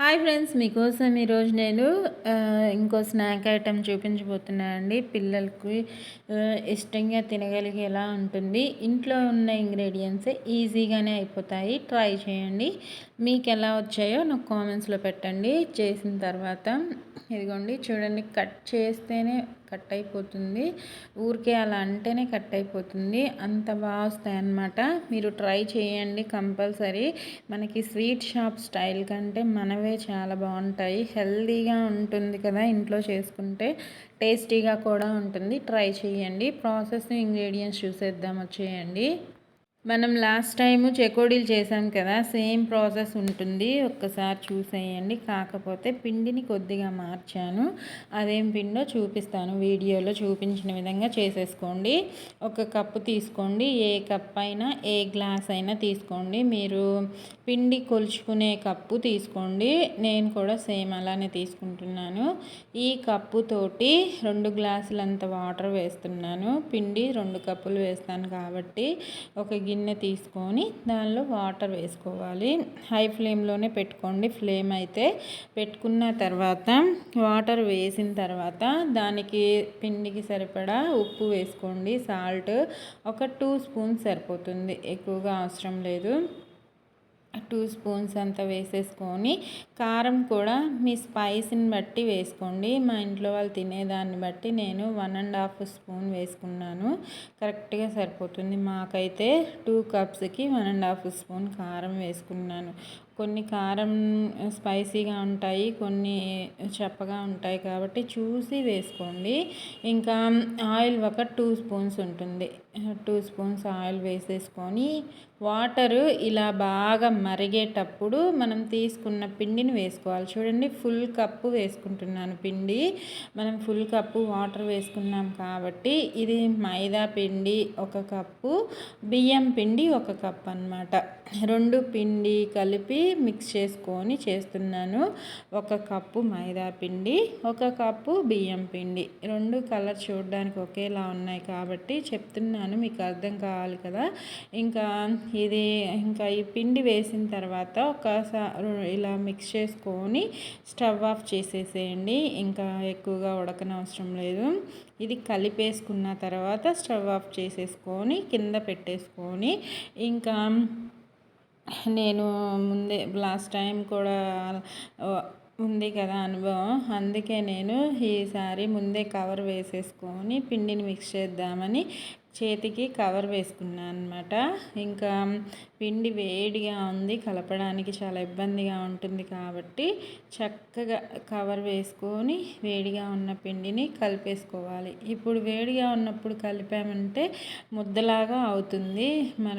Hi friends మీకోసం ఈరోజు నేను ఇంకో స్నాక్ ఐటెం చూపించబోతున్నానండి. పిల్లలకి ఇష్టంగా తినగలిగేలా ఉంటుంది. ఇంట్లో ఉన్న ఇంగ్రీడియంట్స్ ఈజీగానే అయిపోతాయి. ట్రై చేయండి. మీకు ఎలా వచ్చాయో నాకు కామెంట్స్లో పెట్టండి. చేసిన తర్వాత ఇదిగోండి చూడండి కట్ చేస్తేనే కట్ అయిపోతుంది. ఊరికే అలా అంటేనే కట్ అయిపోతుంది. అంత బాగా వస్తాయి అన్నమాట. మీరు ట్రై చేయండి కంపల్సరీ. మనకి స్వీట్ షాప్ స్టైల్ కంటే మనవి చాలా బాగుంటాయి. హెల్తీగా ఉంటుంది కదా ఇంట్లో చేసుకుంటే. టేస్టీగా కూడా ఉంటుంది. ట్రై చేయండి. ప్రాసెస్ ఇంగ్రీడియంట్స్ చూసేద్దాం. వచ్చేయండి. మనం లాస్ట్ టైము చెకోడీలు చేసాం కదా సేమ్ ప్రాసెస్ ఉంటుంది. ఒక్కసారి చూసేయండి. కాకపోతే పిండిని కొద్దిగా మార్చాను. అదేం పిండో చూపిస్తాను. వీడియోలో చూపించిన విధంగా చేసేసుకోండి. ఒక కప్పు తీసుకోండి. ఏ కప్ అయినా ఏ గ్లాస్ అయినా తీసుకోండి. మీరు పిండి కొలుచుకునే కప్పు తీసుకోండి. నేను కూడా సేమ్ అలానే తీసుకుంటున్నాను. ఈ కప్పుతోటి రెండు గ్లాసులంత వాటర్ వేస్తున్నాను. పిండి రెండు కప్పులు వేస్తాను కాబట్టి ఒక గిన్నె తీసుకొని దానిలో వాటర్ వేసుకోవాలి. హై ఫ్లేమ్లోనే పెట్టుకోండి. ఫ్లేమ్ అయితే పెట్టుకున్న తర్వాత వాటర్ వేసిన తర్వాత దానికి పిండికి సరిపడా ఉప్పు వేసుకోండి. సాల్ట్ ఒక టూ స్పూన్స్ సరిపోతుంది. ఎక్కువగా అవసరం లేదు. టూ స్పూన్స్ అంత వేసేసుకొని కారం కూడా మీ స్పైస్ని బట్టి వేసుకోండి. మా ఇంట్లో వాళ్ళు తినేదాన్ని బట్టి నేను వన్ అండ్ హాఫ్ స్పూన్ వేసుకున్నాను. కరెక్ట్గా సరిపోతుంది. మాకైతే టూ కప్స్కి వన్ అండ్ హాఫ్ స్పూన్ కారం వేసుకున్నాను. కొన్ని కారం స్పైసీగా ఉంటాయి కొన్ని చప్పగా ఉంటాయి కాబట్టి చూసి వేసుకోండి. ఇంకా ఆయిల్ ఒక టూ స్పూన్స్ ఉంటుంది. టూ స్పూన్స్ ఆయిల్ వేసేసుకొని వాటరు ఇలా బాగా మరిగేటప్పుడు మనం తీసుకున్న పిండిని వేసుకోవాలి. చూడండి ఫుల్ కప్పు వేసుకుంటున్నాను పిండి. మనం ఫుల్ కప్పు వాటర్ వేసుకున్నాం కాబట్టి ఇది మైదా పిండి ఒక కప్పు బియ్యం పిండి ఒక కప్ అనమాట రెండు పిండి కలిపి మిక్స్ చేసుకొని చేస్తున్నాను. ఒక కప్పు మైదా పిండి ఒక కప్పు బియ్యం పిండి. రెండు కలర్ చూడడానికి ఒకేలా ఉన్నాయి కాబట్టి చెప్తున్నాను. మీకు అర్థం కావాలి కదా. ఇంకా ఇది ఇంకా ఈ పిండి వేసిన తర్వాత ఒకసారి ఇలా మిక్స్ చేసుకొని స్టవ్ ఆఫ్ చేసేసేయండి. ఇంకా ఎక్కువగా ఉడకనవసరం లేదు. ఇది కలిపేసుకున్న తర్వాత స్టవ్ ఆఫ్ చేసేసుకొని కింద పెట్టేసుకొని ఇంకా నేను ముందే లాస్ట్ టైం కూడా ఉంది కదా అనుభవం. అందుకే నేను ఈసారి ముందే కవర్ వేసేసుకొని పిండిని మిక్స్ చేద్దామని చేతికి కవర్ వేసుకున్నాను అనమాట ఇంకా పిండి వేడిగా ఉంది కలపడానికి చాలా ఇబ్బందిగా ఉంటుంది కాబట్టి చక్కగా కవర్ వేసుకొని వేడిగా ఉన్న పిండిని కలిపేసుకోవాలి. ఇప్పుడు వేడిగా ఉన్నప్పుడు కలిపామంటే ముద్దలాగా అవుతుంది. మన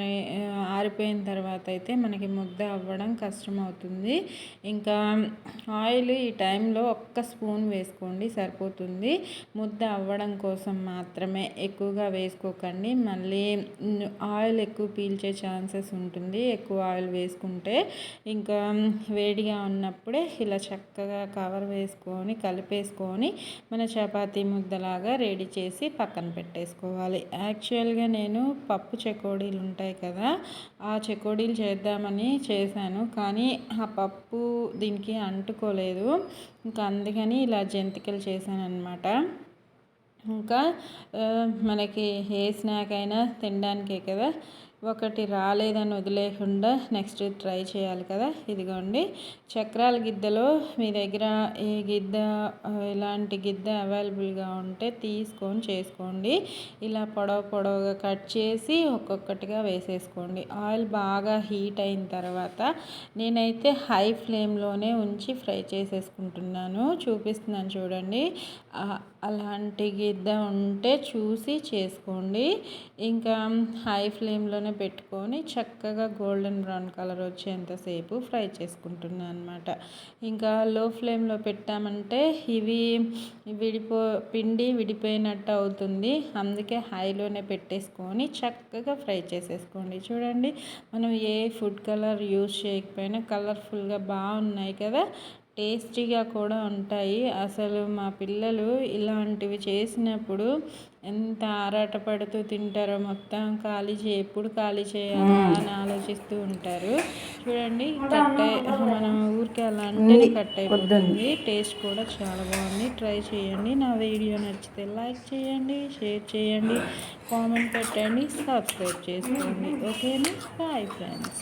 ఆరిపోయిన తర్వాత అయితే మనకి ముద్ద అవ్వడం కష్టం అవుతుంది ఇంకా ఆయిల్ ఈ టైంలో ఒక్క స్పూన్ వేసుకోండి సరిపోతుంది. ముద్ద అవ్వడం కోసం మాత్రమే ఎక్కువగా వేసుకోక వేసుకోకండి మళ్ళీ ఆయిల్ ఎక్కువ పీల్చే ఛాన్సెస్ ఉంటుంది. ఎక్కువ ఆయిల్ వేసుకుంటే ఇంకా వేడిగా ఉన్నప్పుడే ఇలా చక్కగా కవర్ వేసుకొని కలిపేసుకొని మన చపాతీ ముద్దలాగా రెడీ చేసి పక్కన పెట్టేసుకోవాలి. యాక్చువల్గా నేను పప్పు చెకోడీలు ఉంటాయి కదా ఆ చెకోడీలు చేద్దామని చేశాను. కానీ ఆ పప్పు దీనికి అంటుకోలేదు. ఇంకా అందుకని ఇలా జంతికలు చేశాను అనమాట ఇంకా మనకి ఏ స్నాక్ అయినా తినడానికే కదా. ఒకటి రాలేదని వదిలేకుండా నెక్స్ట్ ట్రై చేయాలి కదా. ఇదిగోండి. చక్రాల గిద్దలో మీ దగ్గర ఈ గిద్ద ఇలాంటి గిద్ద అవైలబుల్గా ఉంటే తీసుకొని చేసుకోండి. ఇలా పొడవ పొడవుగా కట్ చేసి ఒక్కొక్కటిగా వేసేసుకోండి. ఆయిల్ బాగా హీట్ అయిన తర్వాత నేనైతే హై ఫ్లేమ్లోనే ఉంచి ఫ్రై చేసేసుకుంటున్నాను. చూపిస్తున్నాను చూడండి. అలాంటి గిద్ద ఉంటే చూసి చేసుకోండి. ఇంకా హై ఫ్లేమ్లోనే ఫ్లేమ్లోనే పెట్టుకొని చక్కగా గోల్డెన్ బ్రౌన్ కలర్ వచ్చేంతసేపు ఫ్రై చేసుకుంటున్నాను అనమాట ఇంకా లో ఫ్లేమ్లో పెట్టామంటే ఇవి విడిపో పిండి విడిపోయినట్టు అవుతుంది. అందుకే హైలోనే పెట్టేసుకొని చక్కగా ఫ్రై చేసేసుకోండి. చూడండి మనం ఏ ఫుడ్ కలర్ యూజ్ చేయకపోయినా కలర్ఫుల్గా బాగున్నాయి కదా. టేస్టీగా కూడా ఉంటాయి. అసలు మా పిల్లలు ఇలాంటివి చేసినప్పుడు ఎంత ఆరాటపడుతూ తింటారో మొత్తం ఖాళీ చే ఎప్పుడు ఖాళీ చేయాలా అని ఆలోచిస్తూ ఉంటారు. చూడండి కట్ మనం ఊరికే అలా అంటే కట్ అయిపోతుంది. టేస్ట్ కూడా చాలా బాగుంది. ట్రై చేయండి. నా వీడియో నచ్చితే లైక్ చేయండి షేర్ చేయండి కామెంట్ పెట్టండి సబ్స్క్రైబ్ చేసుకోండి. ఓకేనా? Bye friends.